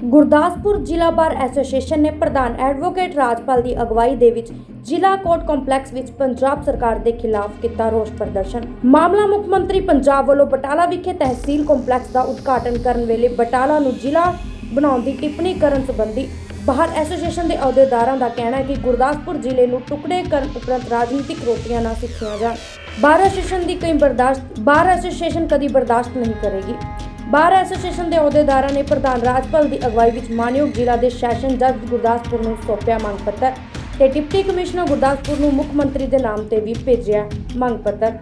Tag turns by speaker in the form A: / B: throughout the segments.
A: ਗੁਰਦਾਸਪੁਰ ਜ਼ਿਲ੍ਹਾ bar association ਨੇ ਪ੍ਰਧਾਨ ਐਡਵੋਕੇਟ ਰਾਜਪਾਲ ਦੀ ਅਗਵਾਈ ਦੇ ਵਿੱਚ ਜ਼ਿਲ੍ਹਾ ਕੋਰਟ ਕੰਪਲੈਕਸ ਵਿੱਚ ਪੰਜਾਬ ਸਰਕਾਰ ਦੇ ਖਿਲਾਫ ਕੀਤਾ ਰੋਸ ਪ੍ਰਦਰਸ਼ਨ। ਮਾਮਲਾ ਮੁੱਖ ਮੰਤਰੀ ਪੰਜਾਬ ਵੱਲੋਂ ਬਟਾਲਾ ਵਿਖੇ ਤਹਿਸੀਲ ਕੰਪਲੈਕਸ ਦਾ ਉਦਘਾਟਨ ਕਰਨ ਵੇਲੇ ਬਟਾਲਾ ਨੂੰ ਜ਼ਿਲ੍ਹਾ ਬਣਾਉਣ ਦੀ ਟਿੱਪਣੀ ਕਰਨ ਸੰਬੰਧੀ ਬਾਹਰ ਐਸੋਸੀਏਸ਼ਨ ਦੇ ਅਹੁਦੇਦਾਰਾਂ ਦਾ ਕਹਿਣਾ ਹੈ ਕਿ ਗੁਰਦਾਸਪੁਰ ਜ਼ਿਲ੍ਹੇ ਨੂੰ ਟੁਕੜੇ ਕਰਨ ਉਪਰੰਤ ਰਾਜਨੀਤਿਕ ਰੋਟੀਆਂ ਨਾ ਸਿੱਖੀਆਂ ਜਾਣ। ਬਾਰ ਐਸੋਸੀਏਸ਼ਨ ਦੀ ਕਈ ਬਰਦਾਸ਼ਤ ਬਾਰ ਐਸੋਸੀਏਸ਼ਨ ਕਦੀ ਬਰਦਾਸ਼ਤ ਨਹੀਂ ਕਰੇਗੀ। ਬਾਰ ਐਸੋਸੀਏਸ਼ਨ ਦੇ ਅਹੁਦੇਦਾਰਾਂ ਨੇ ਪ੍ਰਧਾਨ ਰਾਜਪਾਲ ਦੀ ਅਗਵਾਈ ਵਿੱਚ ਮਾਨਯੋਗ ਜ਼ਿਲ੍ਹਾ ਦੇ ਸੈਸ਼ਨ ਜੱਜ ਗੁਰਦਾਸਪੁਰ ਨੂੰ ਸੌਂਪਿਆ ਮੰਗ ਪੱਤਰ ਤੇ ਡਿਪਟੀ ਕਮਿਸ਼ਨਰ ਗੁਰਦਾਸਪੁਰ ਨੂੰ ਮੁੱਖ ਮੰਤਰੀ ਦੇ ਨਾਮ ਤੇ ਵੀ ਭੇਜਿਆ ਮੰਗ ਪੱਤਰ।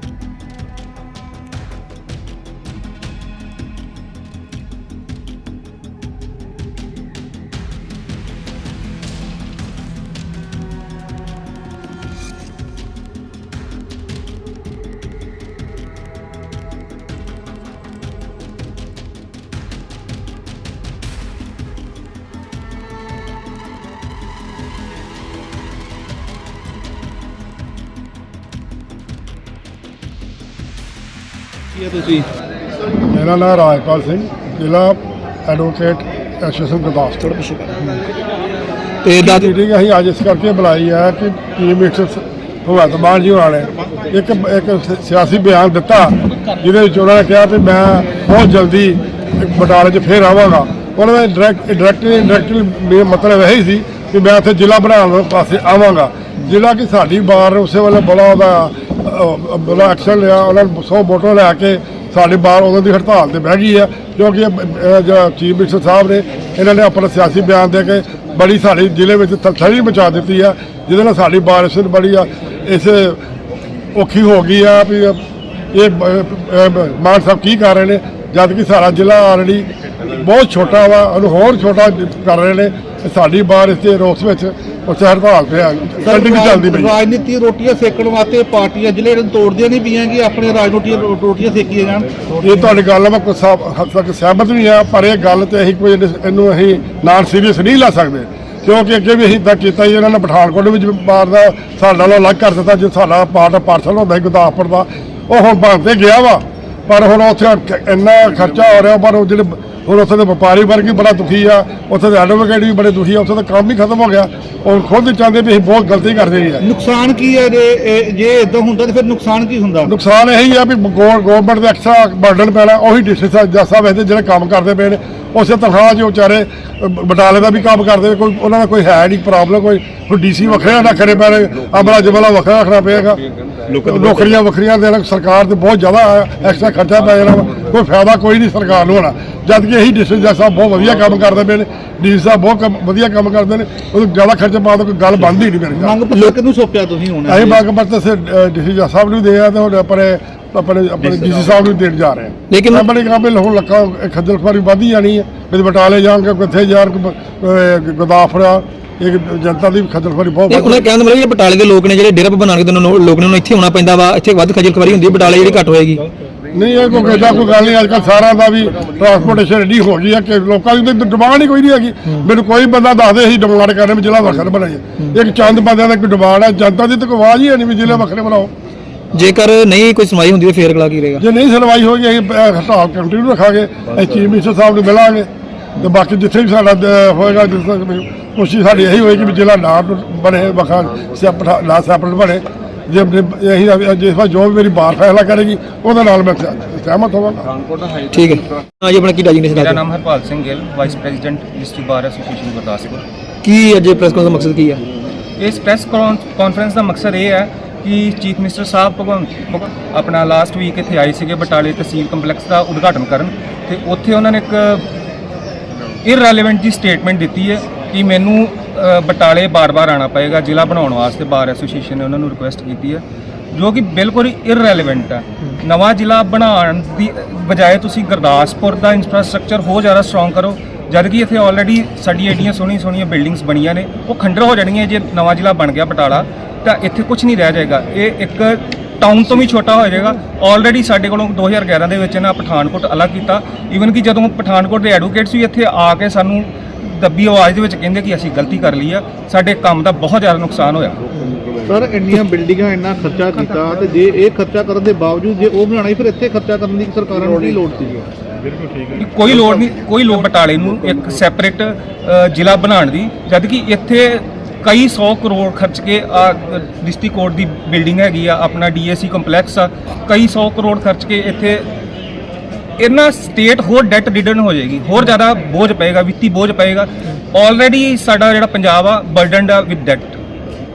B: ਕੀ ਹੈ ਤੁਸੀਂ?
C: ਮੇਰਾ ਨਾਮ ਰਾਜਪਾਲ ਸਿੰਘ ਜ਼ਿਲ੍ਹਾ ਐਡਵੋਕੇਟ ਐਸੋਸੀਏਸ਼ਨ ਗੁਰਦਾਸਪੁਰ।
B: ਤੇ ਦਾ
C: ਮੀਟਿੰਗ ਅਸੀਂ ਅੱਜ ਇਸ ਕਰਕੇ ਬੁਲਾਈ ਹੈ ਕਿ ਚੀਫ ਮਿਨਿਸਟਰ ਭਗਵੰਤ ਮਾਨ ਜੀ ਹੋਣਾ ਨੇ। ਇੱਕ ਇੱਕ ਸਿਆਸੀ ਬਿਆਨ ਦਿੱਤਾ ਜਿਹਦੇ ਵਿੱਚ ਉਹਨਾਂ ਨੇ ਕਿਹਾ ਕਿ ਮੈਂ ਬਹੁਤ ਜਲਦੀ ਬਟਾਲੇ 'ਚ ਫੇਰ ਆਵਾਂਗਾ। ਉਹਨਾਂ ਦਾ ਡਾਇਰੈਕਟ ਡਾਇਰੈਕਟਲੀ ਮਤਲਬ ਇਹ ਹੀ ਸੀ ਕਿ ਮੈਂ ਉੱਥੇ ਜ਼ਿਲ੍ਹਾ ਬਣਾਉਣ ਦੇ ਪਾਸੇ ਆਵਾਂਗਾ। ਜਿਹੜਾ ਕਿ ਸਾਡੀ ਬਾਰ ਉਸੇ ਵੇਲੇ ਬੜਾ ਉਹਦਾ ਬੜਾ ਐਕਸ਼ਨ ਲਿਆ, ਉਹਨਾਂ ਨੇ 100 ਵੋਟਾਂ ਲੈ ਕੇ ਸਾਡੀ ਬਾਰ ਉਹਨਾਂ ਦੀ ਹੜਤਾਲ ਤੇ ਬਹਿ ਗਈ ਹੈ ਕਿਉਂਕਿ ਚੀਫ ਮਿਨਿਸਟਰ ਸਾਹਿਬ ਨੇ, ਇਹਨਾਂ ਨੇ ਆਪਣਾ ਸਿਆਸੀ ਬਿਆਨ ਦੇ ਕੇ ਬੜੀ ਸਾਡੀ ਜ਼ਿਲ੍ਹੇ ਵਿੱਚ ਥੜੀ ਮਚਾ ਦਿੱਤੀ ਆ, ਜਿਹਦੇ ਨਾਲ ਸਾਡੀ ਬਾਰਿਸ਼ ਬੜੀ ਆ, ਇਸ ਔਖੀ ਹੋ ਗਈ ਆ ਵੀ ਇਹ ਮਾਨ ਸਾਹਿਬ ਕੀ ਕਰ ਰਹੇ ਨੇ ਜਦ ਕਿ ਸਾਡਾ ਜ਼ਿਲ੍ਹਾ ਆਲਰੇਡੀ ਬਹੁਤ ਛੋਟਾ ਵਾ ਉਹਨੂੰ ਹੋਰ ਛੋਟਾ ਕਰ ਰਹੇ ਨੇ। ਸਾਡੀ ਬਾਰ ਇਸ ਦੇ ਰੋਸ ਵਿੱਚ ਉੱਥੇ ਹੜਤਾਲ ਤੇ ਆ ਕੰਟੀਨਿਊ ਚੱਲਦੀ ਪਈ
B: ਰਾਜਨੀਤੀ ਰੋਟੀਆਂ ਸੇਕਣ ਵਾਸਤੇ ਪਾਰਟੀਆਂ ਜਿਹੜੇ ਨੂੰ ਤੋੜਦੀਆਂ ਨਹੀਂ ਪਈਆਂ ਕਿ ਆਪਣੇ ਰਾਜਨੀਤੀਆਂ ਰੋ- ਰੋਟੀਆਂ ਸੇਕੀਆਂ ਜਾਣ।
C: ਇਹ ਤੁਹਾਡੀ ਗੱਲ ਮੈਂ ਹੱਦ ਤੱਕ ਸਹਿਮਤ ਵੀ ਆ ਪਰ ਇਹ ਗੱਲ ਤੇ ਅਸੀਂ ਕੋਈ ਇਹਨੂੰ ਅਸੀਂ ਨਾਨ ਸੀਰੀਅਸ ਨਹੀਂ ਲੈ ਸਕਦੇ। ਕਿਉਂਕਿ ਅੱਗੇ ਵੀ ਅਸੀਂ ਤਾਂ ਕੀਤਾ ਹੀ ਇਹਨਾਂ ਨੇ ਪਠਾਨਕੋਟ ਵਿੱਚ ਬਾਰ ਦਾ ਸਾਡੇ ਨਾਲੋਂ ਅਲੱਗ ਕਰ ਦਿੱਤਾ ਜੋ ਸਾਡਾ ਪਾਰਟ ਪਾਰਸਲ ਹੁੰਦਾ ਗੁਰਦਾਸਪੁਰ ਦਾ ਉਹ ਹੁਣ ਬਣ ਤੇ ਗਿਆ ਵਾ। ਪਰ ਹੁਣ ਉੱਥੇ ਖ- ਇੰਨਾ ਖਰਚਾ ਹੋ ਰਿਹਾ ਪਰ ਉਹ ਜਿਹੜੇ ਹੁਣ ਉੱਥੇ ਦੇ ਵਪਾਰੀ ਵਰਗ ਵੀ ਬੜਾ ਦੁਖੀ ਆ ਉੱਥੇ ਦੇ ਐਡਵੋਕੇਟ ਵੀ ਬੜੇ ਦੁਖੀ ਆ ਉੱਥੇ ਦਾ ਕੰਮ ਹੀ ਖਤਮ ਹੋ ਗਿਆ। ਉਹ ਖੁਦ ਚਾਹੁੰਦੇ ਵੀ ਅਸੀਂ ਬਹੁਤ ਗਲਤੀ ਕਰਦੇ ਹਾਂ
B: ਨੁਕਸਾਨ ਕੀ ਹੈ ਜੇ ਇਹ- ਜੇ ਇਦਾਂ ਹੁੰਦਾ ਤੇ ਫਿਰ ਨੁਕਸਾਨ ਕੀ ਹੁੰਦਾ?
C: ਨੁਕਸਾਨ ਇਹੀ ਆ ਵੀ ਗਵਰਨਮੈਂਟ ਦੇ ਐਕਸਟਰਾ ਬਰਡਨ ਪੈਣਾ ਉਹੀ ਡਿਸਟ੍ਰਿਕਟ ਜੱਜ ਸਾਹਿਬ ਇਹਦੇ ਜਿਹੜੇ ਕੰਮ ਕਰਦੇ ਪਏ ਨੇ ਉਸੇ ਤਨਖਾਹ 'ਚ ਉਹ ਵਿਚਾਰੇ ਬਟਾਲੇ ਦਾ ਵੀ ਕੰਮ ਕਰਦੇ ਨੇ, ਕੋਈ ਉਹਨਾਂ ਦਾ ਕੋਈ ਹੈ ਨਹੀਂ ਪ੍ਰੋਬਲਮ ਕੋਈ ਕੋਈ ਡੀਸੀ ਵੱਖਰੇ ਨਾ ਕਰੇ ਪੈਣੇ ਅਮਲਾ ਜਮਲਾ ਵੱਖਰਾ ਰੱਖਣਾ ਪਏਗਾ। ਨੌਕਰੀਆਂ ਵੱਖਰੀਆਂ ਦੇਣਾ ਸਰਕਾਰ ਤੇ ਬਹੁਤ ਜ਼ਿਆਦਾ ਐਕਸਟਰਾ ਖਰਚਾ ਪੈ ਜਾਣਾ ਵਾ। ਕੋਈ ਫਾਇਦਾ ਕੋਈ ਨਹੀਂ ਸਰਕਾਰ ਨੂੰ ਹੋਣਾ। ਜਦ ਕਿ ਇਹੀ ਡਿਸਟ੍ਰਿਕਟ ਜੱਜ ਸਾਹਿਬ ਬਹੁਤ ਵਧੀਆ ਕੰਮ ਕਰਦੇ ਪਏ ਨੇ ਡੀਸੀ ਸਾਹਿਬ ਬਹੁਤ ਕੰਮ- ਵਧੀਆ ਕੰਮ ਕਰਦੇ ਨੇ ਉਹ ਜ਼ਿਆਦਾ ਖਰਚਾ ਪਾ ਤਾਂ ਕੋਈ ਗੱਲ ਬਣਦੀ ਨਹੀਂ ਮੇਰੇ ਖਿਆਲ
B: ਮੰਗ ਪੱਤਰ ਕਿਹਨੂੰ ਸੌਂਪਿਆ ਤੁਸੀਂ ਹੁਣ?
C: ਅਸੀਂ ਬਾਗ ਬਰਤ ਸੇ ਡੀਸੀ ਜੱਜ ਸਾਹਿਬ ਨੂੰ ਦੇ ਆ ਤੇ ਹੁਣ ਆਪਣੇ ਆਪਣੇ ਆਪਣੇ ਡੀਸੀ ਸਾਹਿਬ ਨੂੰ ਦੇਣ ਜਾ ਰਹੇ ਹਾਂ।
D: ਲੇਕਿਨ-
C: ਆਪਣੇ ਵਿੱਚ ਹੁਣ ਲੱਖਾਂ ਖੱਜਲ ਖੁਆਰੀ ਵਧੀ ਜਾਣੀ ਹੈ। ਕਦੇ ਬਟਾਲੇ ਜਾਣਗੇ ਕਿੱਥੇ ਜਾਣ ਗਦਾਫੜਾ ਇਹ ਜਨਤਾ ਦੀ ਖੱਜਲ ਖੁਆਰੀ ਬਹੁਤ
D: ਉਹਨਾਂ ਕਹਿਣ ਦਾ ਮਤਲਬ ਜਿਹੜੇ ਬਟਾਲੇ ਦੇ ਲੋਕ ਨੇ ਜਿਹੜੇ ਡੇਰਾ ਬਣਾ ਕੇ ਤੇ ਉਹਨਾਂ ਨੂੰ ਲੋਕ ਨੇ ਉਹਨਾਂ ਇੱਥੇ ਆਉਣਾ ਪੈਂਦਾ ਵਾ ਇੱਥੇ ਵੱਧ ਖਜਲ ਖਵਾਰੀ ਹੁੰਦੀ ਹੈ ਬਟਾਲੇ ਜਿਹੜੀ ਘੱਟ ਹੋਏਗੀ।
C: ਨਹੀਂ ਇਹ ਕੋਈ ਏਦਾਂ ਕੋਈ ਗੱਲ ਨਹੀਂ ਅੱਜ ਕੱਲ੍ਹ ਸਾਰਿਆਂ ਦਾ ਵੀ ਟਰਾਂਸਪੋਰਟੇਸ਼ਨ ਰੈਡੀ ਹੋ ਗਈ ਹੈ ਕਿ ਲੋਕਾਂ ਦੀ ਤਾਂ ਡਿਮਾਂਡ ਹੀ ਕੋਈ ਨਹੀਂ ਹੈਗੀ। ਮੈਨੂੰ ਕੋਈ ਬੰਦਾ ਦੱਸਦੇ ਅਸੀਂ ਡਿਮਾਂਡ ਕਰ ਰਹੇ ਵੀ ਜ਼ਿਲ੍ਹਾ ਵੱਖਰਾ ਬਣਾਈਏ। ਇੱਕ ਚੰਦ ਬੰਦਿਆਂ ਦਾ ਕੋਈ ਡਿਮਾਂਡ ਹੈ ਜਨਤਾ ਦੀ ਤਾਂ ਕੋਈ ਆਵਾਜ਼ ਹੀ ਹੈ ਨਹੀਂ ਵੀ ਜ਼ਿਲ੍ਹੇ ਵੱਖਰੇ ਬਣਾਓ।
D: ਜੇਕਰ ਨਹੀਂ ਕੋਈ ਸੁਣਵਾਈ ਹੁੰਦੀ ਤਾਂ ਫੇਰ ਅਗਲਾ ਕੀ ਰਹੇਗਾ?
C: ਜੇ ਨਹੀਂ ਸੁਣਵਾਈ ਹੋਈ ਅਸੀਂ ਅਹ, ਹੜਤਾਲ ਕੰਟੀਨਿਊ ਰੱਖਾਂਗੇ ਅਸੀਂ ਚੀਫ ਮਿਨਿਸਟਰ ਸਾਹਿਬ ਨੂੰ ਮਿਲਾਂਗੇ ਤੇ ਬਾਕੀ ਜਿੱਥੇ ਵੀ ਸਾਡਾ ਹੋਏਗਾ ਜਿਸ ਤੱਕ ਵੀ ਕੋਸ਼ਿਸ਼ ਸਾਡੀ ਇਹੀ ਹੋਏਗੀ ਵੀ ਜ਼ਿਲ੍ਹਾ ਨਾ ਬਣੇ ਵੱਖਰਾ ਸੈਪਰੇਟ ਨਾ ਸੈਪਰੇਟ ਬਣੇ। ਜੇ ਇਹੀ ਜਿਸ ਵਾਰ ਜੋ ਵੀ ਮੇਰੀ ਬਾਰ ਫੈਸਲਾ ਕਰੇਗੀ ਉਹਦੇ ਨਾਲ ਮੈਂ ਸਹਿ- ਸਹਿਮਤ ਹੋਵਾਂਗਾ।
D: ਠੀਕ ਹੈ। ਹਾਂ ਜੀ ਆਪਣਾ ਕੀ ਡੈਜਿਗਨੇਸ਼ਨ
E: ਮੇਰਾ ਨਾਮ Harpal Singh Gill vice president district bar association Gurdaspur.
D: ਕੀ ਅੱਜ ਪ੍ਰੈਸ ਕਾਨਫਰੰਸ ਦਾ ਮਕਸਦ ਕੀ ਹੈ?
E: ਇਸ ਪ੍ਰੈਸ ਕਾਨਫਰੰਸ ਦਾ ਮਕਸਦ ਇਹ ਹੈ ਕਿ ਚੀਫ ਮਿਨਿਸਟਰ ਸਾਹਿਬ ਭਗਵੰਤ ਭਗ- ਆਪਣਾ ਲਾਸਟ ਵੀਕ ਇੱਥੇ ਆਏ ਸੀਗੇ ਬਟਾਲੇ ਤਹਿਸੀਲ ਕੰਪਲੈਕਸ ਦਾ ਉਦਘਾਟਨ ਕਰਨ ਤੇ ਉੱਥੇ ਉਹਨਾਂ ਨੇ ਇੱਕ ਇਰਰੈਲੇਵੈਂਟ ਜੀ ਸਟੇਟਮੈਂਟ ਦਿੱਤੀ ਹੈ ਕਿ ਮੈਨੂੰ ਬਟਾਲੇ ਬਾਰ-ਬਾਰ ਆਣਾ ਪਏਗਾ, ਜ਼ਿਲ੍ਹਾ ਬਣਾਉਣ ਵਾਸਤੇ ਬਾਰ ਐਸੋਸੀਏਸ਼ਨ ਨੇ ਉਹਨਾਂ ਨੂੰ ਰਿਕੁਐਸਟ ਕੀਤੀ ਹੈ, ਜੋ ਕਿ ਬਿਲਕੁਲ ਇਰਰੈਲੇਵੈਂਟ ਹੈ। ਨਵਾਂ ਜ਼ਿਲ੍ਹਾ ਬਣਾਉਣ ਦੀ ਬਜਾਏ ਤੁਸੀਂ ਗੁਰਦਾਸਪੁਰ ਦਾ ਇਨਫਰਾਸਟ੍ਰਕਚਰ ਹੋ ਜ਼ਿਆਦਾ ਸਟਰੋਂਗ ਕਰੋ, ਜਦ ਕਿ ਇੱਥੇ ਆਲਰੇਡੀ ਸਾਡੀ ਏਡੀਆਂ ਸੋਹਣੀਆਂ ਸੋਹਣੀਆਂ ਬਿਲਡਿੰਗਸ ਬਣੀਆਂ ਨੇ, ਉਹ ਖੰਡਰ ਹੋ ਜਾਣਗੀਆਂ ਜੇ ਨਵਾਂ ਜ਼ਿਲ੍ਹਾ ਬਣ ਗਿਆ ਬਟਾਲਾ। ਤਾਂ ਇੱਥੇ ਕੁਝ ਨਹੀਂ ਰਹਿ ਜਾਏਗਾ। ਇਹ ਇੱਕ ਟਾਊਨ ਤੋਂ ਵੀ ਛੋਟਾ ਹੋ ਜਾਏਗਾ। ਆਲਰੇਡੀ ਸਾਡੇ ਕੋਲੋਂ 2011 ਦੇ ਵਿੱਚ ਇਹਨਾਂ ਪਠਾਨਕੋਟ ਅਲੱਗ ਕੀਤਾ। ਈਵਨ ਕਿ ਜਦੋਂ ਪਠਾਨਕੋਟ ਦੇ ਐਡਵੋਕੇਟਸ ਵੀ ਇੱਥੇ ਆ ਕੇ ਸਾਨੂੰ ਦੱਬੀ ਆਵਾਜ਼ ਦੇ ਵਿੱਚ ਕਹਿੰਦੇ ਕਿ ਅਸੀਂ ਗਲਤੀ ਕਰ ਲਈ ਆ ਸਾਡੇ ਕੰਮ ਦਾ ਬਹੁਤ ਜ਼ਿਆਦਾ ਨੁਕਸਾਨ ਹੋਇਆ।
B: ਸਰ ਇੰਨੀਆਂ ਬਿਲਡਿੰਗਾਂ ਇੰਨਾ ਖਰਚਾ ਕੀਤਾ ਤੇ ਜੇ ਇਹ ਖਰਚਾ ਕਰਨ ਦੇ ਬਾਵਜੂਦ ਜੇ ਉਹ ਬਣਾਉਣਾ ਸੀ ਫਿਰ ਇੱਥੇ ਖਰਚਾ ਕਰਨ ਦੀ ਸਰਕਾਰਾਂ ਨੂੰ ਕੀ ਲੋੜ ਸੀ?
C: ਬਿਲਕੁਲ ਠੀਕ
E: ਕਿ ਕੋਈ ਲੋੜ ਨਹੀਂ ਕੋਈ ਲੋੜ ਬਟਾਲੇ ਨੂੰ ਇੱਕ ਸੈਪਰੇਟ ਜ਼ਿਲ੍ਹਾ ਬਣਾਉਣ ਦੀ। ਜਦ ਕਿ ਇੱਥੇ ਕਈ 100 ਕਰੋੜ ਖਰਚ ਕੇ ਆ ਡਿਸਟ੍ਰਿਕਟ ਕੋਰਟ ਦੀ ਬਿਲਡਿੰਗ ਹੈਗੀ ਆ, ਆਪਣਾ ਡੀਏਸੀ ਕੰਪਲੈਕਸ ਆ, ਕਈ 100 ਕਰੋੜ ਖਰਚ ਕੇ ਇੱਥੇ ਇਹਨਾਂ ਸਟੇਟ ਹੋਰ ਡੈਟ ਰਿਡਨ ਹੋ ਜਾਏਗੀ, ਹੋਰ ਜ਼ਿਆਦਾ ਬੋਝ ਪਏਗਾ, ਵਿੱਤੀ ਬੋਝ ਪਏਗਾ। ਆਲਰੇਡੀ ਸਾਡਾ ਜਿਹੜਾ ਪੰਜਾਬ ਆ ਬਰਡਨਡ ਆ ਵਿਦ ਡੈਟ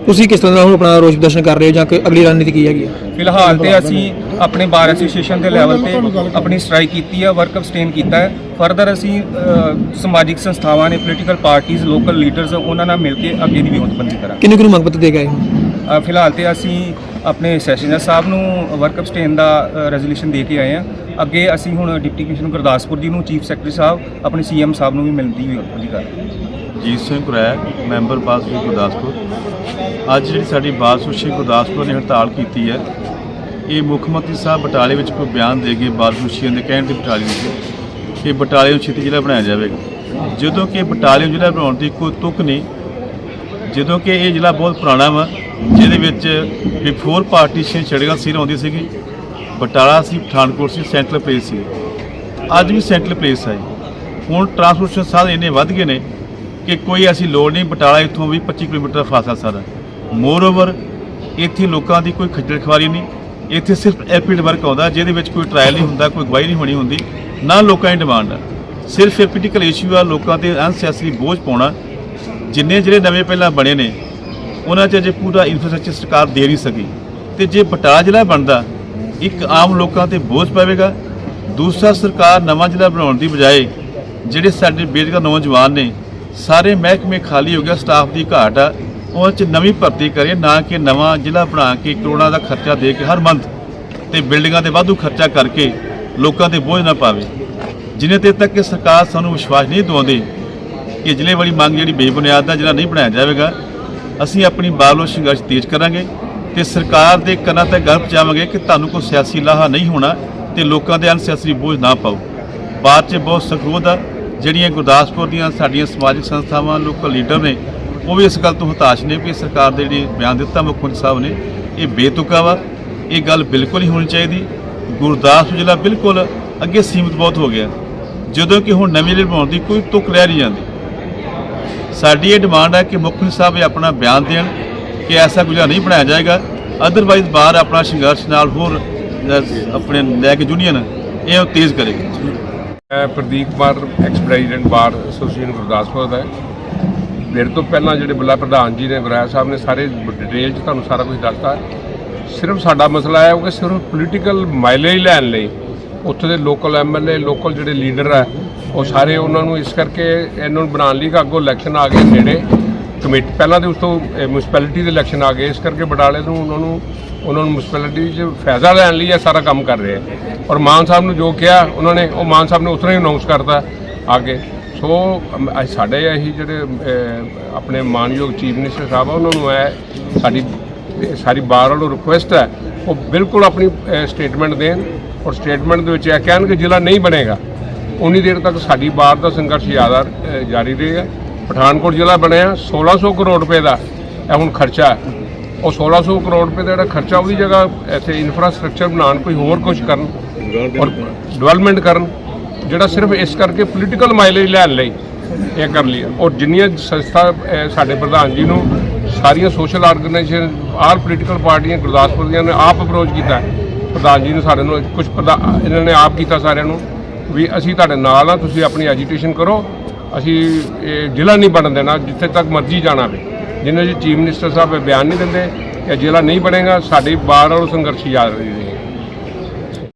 D: ਤੁਸੀਂ ਕਿਸ ਤਰ੍ਹਾਂ ਦਾ ਹੁਣ ਆਪਣਾ ਰੋਸ ਪ੍ਰਦਰਸ਼ਨ ਕਰ ਰਹੇ ਹੋ ਜਾਂ ਕੋਈ ਅਗਲੀ ਰਣਨੀਤੀ ਕੀ ਹੈਗੀ ਹੈ?
E: ਫਿਲਹਾਲ ਤੇ ਅਸੀਂ ਆਪਣੇ ਬਾਰ ਐਸੋਸੀਏਸ਼ਨ ਦੇ ਲੈਵਲ ਤੇ ਆਪਣੀ ਸਟ੍ਰਾਈਕ ਕੀਤੀ ਹੈ ਵਰਕ ਅਬਸਟੇਨ ਕੀਤਾ ਹੈ। ਫਰਦਰ ਅਸੀਂ ਅ, ਸਮਾਜਿਕ ਸੰਸਥਾਵਾਂ ਨੇ ਪੋਲੀਟੀਕਲ ਪਾਰਟੀਆਂ ਲੋਕਲ ਲੀਡਰਸ ਉਹਨਾਂ ਨਾਲ ਮਿਲ ਕੇ ਅੱਗੇ ਦੀ ਵਿਉਂਤਬੰਦੀ ਕਰਾਂਗੇ।
D: ਕਿੰਨੇ ਕਿਨੂੰ ਮੰਗ ਪੱਤਰ ਦੇ ਗਏ
E: ਅ, ਫਿਲਹਾਲ ਤੇ ਅਸੀਂ ਆਪਣੇ ਸੈਸ਼ਨਰ ਸਾਹਿਬ ਨੂੰ ਵਰਕ ਅਬਸਟੇਨ ਦਾ ਰੈਜ਼ੋਲੂਸ਼ਨ ਦੇ ਕੇ ਆਏ ਹਾਂ। ਅੱਗੇ ਅਸੀਂ ਹੁਣ ਡਿਪਟੀ ਕਮਿਸ਼ਨਰ ਗੁਰਦਾਸਪੁਰ ਜੀ ਨੂੰ ਚੀਫ ਸੈਕਟਰੀ ਸਾਹਿਬ ਆਪਣੇ ਸੀਐਮ ਸਾਹਿਬ ਨੂੰ ਵੀ ਮਿਲਣ ਦੀ ਵਿਉਂਤਬੰਦੀ ਕਰ ਰਹੇ ਹਾਂ
F: ਜੀਤ ਸਿੰਘ ਕੁਰੈਕ ਮੈਂਬਰ ਬਾਸਪੁਰ ਗੁਰਦਾਸਪੁਰ। ਅੱਜ ਜਿਹੜੀ ਸਾਡੀ ਬਾਸਪੁਰ ਗੁਰਦਾਸਪੁਰ ਨੇ ਹੜਤਾਲ ਕੀਤੀ ਹੈ, ਇਹ ਮੁੱਖ ਮੰਤਰੀ ਸਾਹਿਬ ਬਟਾਲੇ ਵਿੱਚ ਕੋਈ ਬਿਆਨ ਦੇ ਗਏ ਬਾਸਪੁਰਸ਼ੀਆਂ ਦੇ ਕਹਿਣ ਤੇ ਬਟਾਲੇ ਵਿੱਚ ਕਿ ਬਟਾਲੇ ਨੂੰ ਛੇਤੀ ਜ਼ਿਲ੍ਹਾ ਬਣਾਇਆ ਜਾਵੇਗਾ। ਜਦੋਂ ਕਿ ਬਟਾਲੇ ਨੂੰ ਜ਼ਿਲ੍ਹਾ ਬਣਾਉਣ ਦੀ ਕੋਈ ਤੁਕ ਨਹੀਂ, ਜਦੋਂ ਕਿ ਇਹ ਜ਼ਿਲ੍ਹਾ ਬਹੁਤ ਪੁਰਾਣਾ ਵਾ, ਜਿਹਦੇ ਵਿੱਚ ਬਿਫੋਰ ਪਾਰਟੀਸ਼ਨ ਛੜੇਗਾ ਸਿਰ ਆਉਂਦੀ ਸੀਗੀ। ਬਟਾਲਾ ਸੀ, ਪਠਾਨਕੋਟ ਸੀ ਸੈਂਟਰਲ ਪਲੇਸ ਸੀ। ਅੱਜ ਵੀ ਸੈਂਟਰਲ ਪਲੇਸ ਹੈ ਹੁਣ ਟਰਾਂਸਪੋਰਟੇਸ਼ਨ ਸਾਧਨ ਇੰਨੇ ਵੱਧ ਗਏ ਨੇ ਕਿ ਕੋਈ ਐਸੀ ਲੋੜ ਨਹੀਂ, ਬਟਾਲਾ ਇੱਥੋਂ ਵੀ 25 ਕਿਲੋਮੀਟਰ ਦਾ ਫਾਸਲਾ ਸਾਡਾ ਮੋਰ ਓਵਰ ਇੱਥੇ ਲੋਕਾਂ ਦੀ ਕੋਈ ਖੱਜਲ ਖਵਾਰੀ ਨਹੀਂ। ਇੱਥੇ ਸਿਰਫ ਐਪੀਡ ਵਰਕ ਆਉਂਦਾ, ਜਿਹਦੇ ਵਿੱਚ ਕੋਈ ਟ੍ਰਾਇਲ ਨਹੀਂ ਹੁੰਦਾ, ਕੋਈ ਗਵਾਹੀ ਨਹੀਂ ਹੋਣੀ ਹੁੰਦੀ, ਨਾ ਲੋਕਾਂ ਦੀ ਡਿਮਾਂਡ ਆ ਸਿਰਫ ਇਹ ਪੋਲੀਟੀਕਲ ਇਸ਼ੂ ਆ, ਲੋਕਾਂ ਤੇ ਅਨਸੈਸਰੀ ਬੋਝ ਪਾਉਣਾ। ਜਿੰਨੇ ਜਿਹੜੇ ਨਵੇਂ ਪਹਿਲਾਂ ਬਣੇ ਨੇ, ਉਹਨਾਂ 'ਚ ਅਜੇ ਪੂਰਾ ਇਨਫਰਾਸਟ੍ਰਕਚਰ ਸਰਕਾਰ ਦੇ ਨਹੀਂ ਸਕੀ। ਤੇ ਜੇ ਬਟਾਲਾ ਜ਼ਿਲ੍ਹਾ ਬਣਦਾ, ਇੱਕ ਆਮ ਲੋਕਾਂ ਤੇ ਬੋਝ ਪਵੇਗਾ। ਦੂਸਰਾ, ਸਰਕਾਰ ਨਵਾਂ ਜ਼ਿਲ੍ਹਾ ਬਣਾਉਣ ਦੀ ਬਜਾਏ, ਜਿਹੜੇ ਸਾਡੇ ਬੇਰੁਜ਼ਗਾਰ ਨੌਜਵਾਨ ਨੇ, ਸਾਰੇ ਮਹਿਕਮੇ ਖਾਲੀ ਹੋ ਗਿਆ ਸਟਾਫ ਦੀ ਘਾਟ ਆ। ਉਹ 'ਚ ਨਵੀਂ ਭਰਤੀ ਕਰੇ, ਨਾ ਕਿ ਨਵਾਂ ਜ਼ਿਲ੍ਹਾ ਬਣਾ ਕੇ ਕਰੋੜਾਂ ਦਾ ਖਰਚਾ ਦੇ ਕੇ ਹਰ ਮੰਥ ਤੇ ਬਿਲਡਿੰਗਾਂ ਤੇ ਵਾਧੂ ਖਰਚਾ ਕਰਕੇ ਲੋਕਾਂ ਤੇ ਬੋਝ ਨਾ ਪਾਵੇ। ਜਿੰਨੇ ਤੇ ਤੱਕ ਕਿ ਸਰਕਾਰ ਸਾਨੂੰ ਵਿਸ਼ਵਾਸ ਨਹੀਂ ਦਿਵਾਉਂਦੀ ਕਿ ਜ਼ਿਲ੍ਹੇ ਵਾਲੀ ਮੰਗ ਜਿਹੜੀ ਬੇਬੁਨਿਆਦ ਦਾ ਜ਼ਿਲ੍ਹਾ ਨਹੀਂ ਬਣਾਇਆ ਜਾਵੇਗਾ, ਅਸੀਂ ਆਪਣੀ ਬਾਲੋ ਸੰਘਰਸ਼ ਤੇਜ਼ ਕਰਾਂਗੇ ਤੇ ਸਰਕਾਰ ਦੇ ਕੰਨਾਂ ਤੇ ਗੱਲ ਪਹੁੰਚਾਵਾਂਗੇ ਕਿ ਤੁਹਾਨੂੰ ਕੋਈ ਸਿਆਸੀ ਲਾਹਾ ਨਹੀਂ ਹੋਣਾ ਤੇ ਲੋਕਾਂ ਦੇ ਅਨਸਿਆਸੀ ਬੋਝ ਨਾ ਪਾਓ। ਬਾਅਦ 'ਚ ਬਹੁਤ ਸਖਰੋਧ ਆ ਜਿਹੜੀਆਂ ਗੁਰਦਾਸਪੁਰ ਦੀਆਂ ਸਾਡੀਆਂ ਸਮਾਜਿਕ ਸੰਸਥਾਵਾਂ, ਲੋਕਲ ਲੀਡਰ ਨੇ ਉਹ ਵੀ ਇਸ ਗੱਲ ਤੋਂ ਹਤਾਸ਼ ਨੇ ਕਿ ਸਰਕਾਰ ਦੇ ਜਿਹੜੀ ਬਿਆਨ ਦਿੱਤਾ ਮੁੱਖ ਮੰਤਰੀ ਸਾਹਿਬ ਨੇ, ਇਹ ਬੇਤੁਕਾ ਵਾ, ਇਹ ਗੱਲ ਬਿਲਕੁਲ ਨਹੀਂ ਹੋਣੀ ਚਾਹੀਦੀ। ਗੁਰਦਾਸਪੁਰ ਜ਼ਿਲ੍ਹਾ ਬਿਲਕੁਲ ਅੱਗੇ ਸੀਮਿਤ ਬਹੁਤ ਹੋ ਗਿਆ। ਜਦੋਂ ਕਿ ਹੁਣ ਨਵੀਂ ਜ਼ਿਲ੍ਹਾ ਬਣਾਉਣ ਦੀ ਕੋਈ ਤੁਕ ਰਹਿ ਨਹੀਂ ਜਾਂਦੀ ਸਾਡੀ ਇਹ ਡਿਮਾਂਡ ਹੈ ਕਿ ਮੁੱਖ ਮੰਤਰੀ ਸਾਹਿਬ ਇਹ ਆਪਣਾ ਬਿਆਨ ਦੇਣ ਕਿ ਐਸਾ ਗੁਜਰਾ ਨਹੀਂ ਬਣਾਇਆ ਜਾਏਗਾ। ਅਦਰਵਾਈਜ਼ ਬਾਹਰ ਆਪਣਾ ਸੰਘਰਸ਼ ਨਾਲ ਹੋਰ ਆਪਣੇ ਲੈ ਕੇ ਯੂਨੀਅਨ ਇਹ ਤੇਜ਼ ਕਰੇਗੀ।
G: ਮੈਂ Pradeep Kumar ex president bar association Gurdaspur ਦਾ। ਮੇਰੇ ਤੋਂ ਪਹਿਲਾਂ ਜਿਹੜੇ ਬੁਲਾ ਪ੍ਰਧਾਨ ਜੀ ਨੇ ਗੁਰਾਇਆ ਸਾਹਿਬ ਨੇ ਸਾਰੇ ਡਿਟੇਲ 'ਚ ਤੁਹਾਨੂੰ ਸਾਰਾ ਕੁਝ ਦੱਸਤਾ। ਸਿਰਫ ਸਾਡਾ ਮਸਲਾ ਹੈ ਉਹ ਕਿ ਸਿਰਫ ਪੋਲੀਟੀਕਲ ਮਾਈਲੇਜ ਲੈਣ ਲਈ ਉੱਥੇ ਦੇ ਲੋਕਲ ਐਮਐਲਏ ਲੋਕਲ ਜਿਹੜੇ ਲੀਡਰ ਹੈ ਉਹ ਸਾਰੇ ਉਹਨਾਂ ਨੂੰ ਇਸ ਕਰਕੇ ਇਹਨਾਂ ਨੂੰ ਬਣਾਉਣ ਲਈ ਕਿ ਅੱਗੋਂ ਇਲੈਕਸ਼ਨ ਆ ਗਏ ਨੇੜੇ। ਕਮੇਟੀ ਪਹਿਲਾਂ ਤੇ ਉਸ ਤੋਂ ਮਿਊਨਿਸਪੈਲਿਟੀ ਦੇ ਇਲੈਕਸ਼ਨ ਆ ਗਏ, ਇਸ ਕਰਕੇ ਬਟਾਲੇ ਨੂੰ ਉਹਨਾਂ ਨੂੰ ਉਹਨਾਂ ਨੂੰ ਮਿਊਨਿਸਪੈਲਿਟੀ 'ਚ ਫਾਇਦਾ ਲੈਣ ਲਈ ਇਹ ਸਾਰਾ ਕੰਮ ਕਰ ਰਹੇ ਆ। ਔਰ ਮਾਨ ਸਾਹਿਬ ਨੂੰ ਜੋ ਕਿਹਾ, ਉਹਨਾਂ ਨੇ, ਉਹ ਮਾਨ ਸਾਹਿਬ ਨੇ ਉਸ ਹੀ ਅਨਾਉਂਸ ਕਰਤਾ ਅੱਗੇ। ਸੋ ਅੱਜ ਸਾਡੇ ਇਹੀ ਜਿਹੜੇ ਆਪਣੇ ਮਾਨਯੋਗ ਚੀਫ ਮਿਨਿਸਟਰ ਸਾਹਿਬ ਆ ਉਹਨਾਂ ਨੂੰ ਇਹ ਸਾਡੀ ਇਹ ਸਾਰੀ ਬਾਰ ਵੱਲੋਂ ਰਿਕੁਐਸਟ ਹੈ ਉਹ ਬਿਲਕੁਲ ਆਪਣੀ ਸਟੇਟਮੈਂਟ ਦੇਣ ਔਰ ਸਟੇਟਮੈਂਟ ਦੇ ਵਿੱਚ ਇਹ ਕਹਿਣ ਕਿ ਜ਼ਿਲ੍ਹਾ ਨਹੀਂ ਬਣੇਗਾ। ਉਨੀ ਦੇਰ ਤੱਕ ਸਾਡੀ ਬਾਰ ਦਾ ਸੰਘਰਸ਼ ਜ਼ਿਆਦਾ ਅਹ, ਜਾਰੀ ਰਹੇਗਾ। ਪਠਾਨਕੋਟ ਜ਼ਿਲ੍ਹਾ ਬਣਿਆ 1600 ਕਰੋੜ ਰੁਪਏ ਦਾ ਇਹ ਹੁਣ ਖਰਚਾ ਹੈ। ਉਹ 1600 ਕਰੋੜ ਰੁਪਏ ਦਾ ਜਿਹੜਾ ਖਰਚਾ ਉਹਦੀ ਜਗ੍ਹਾ ਇੱਥੇ ਇਨਫਰਾਸਟ੍ਰਕਚਰ ਬਣਾਉਣ ਕੋਈ ਹੋਰ ਕੁਝ ਕਰਨ ਔਰ ਡਿਵੈਲਪਮੈਂਟ ਕਰਨ। ਜਿਹੜਾ ਸਿਰਫ ਇਸ ਕਰਕੇ ਪੋਲੀਟੀਕਲ ਮਾਈਲੇਜ ਲੈਣ ਲਈ ਇਹ ਕਰ ਲਈ। ਔਰ ਜਿੰਨੀਆਂ ਸੰਸਥਾ ਸਾਡੇ ਪ੍ਰਧਾਨ ਜੀ ਨੂੰ ਸਾਰੀਆਂ ਸੋਸ਼ਲ ਆਰਗੇਨਾਈਜੇਸ਼ਨ ਆਲ ਪੋਲੀਟੀਕਲ ਪਾਰਟੀਆਂ, ਗੁਰਦਾਸਪੁਰ ਦੀਆਂ ਨੇ ਆਪ ਅਪਰੋਚ ਕੀਤਾ। ਪ੍ਰਧਾਨ ਜੀ ਨੇ ਸਾਡੇ ਨੂੰ ਕੁਝ ਇਹਨਾਂ ਨੇ ਆਪ ਕੀਤਾ ਸਾਰਿਆਂ ਨੂੰ ਵੀ ਅਸੀਂ ਤੁਹਾਡੇ ਨਾਲ ਆ ਤੁਸੀਂ ਆਪਣੀ ਐਜੀਟੇਸ਼ਨ ਕਰੋ। ਅਸੀਂ ਇਹ ਜ਼ਿਲ੍ਹਾ ਨਹੀਂ ਬਣਨ ਦੇਣਾ, ਜਿੱਥੇ ਤੱਕ ਮਰਜ਼ੀ ਜਾਣਾ ਵੇ ਜਿੰਨੇ ਜੀ ਚੀਫ ਮਿਨਿਸਟਰ ਸਾਹਿਬ ਬਿਆਨ ਨਹੀਂ ਦਿੰਦੇ ਕਿ ਜ਼ਿਲ੍ਹਾ ਨਹੀਂ ਬਣੇਗਾ, ਸਾਡੀ ਬਾਰ ਵੱਲੋਂ ਸੰਘਰਸ਼ ਯਾਦ ਰਹੇਗਾ।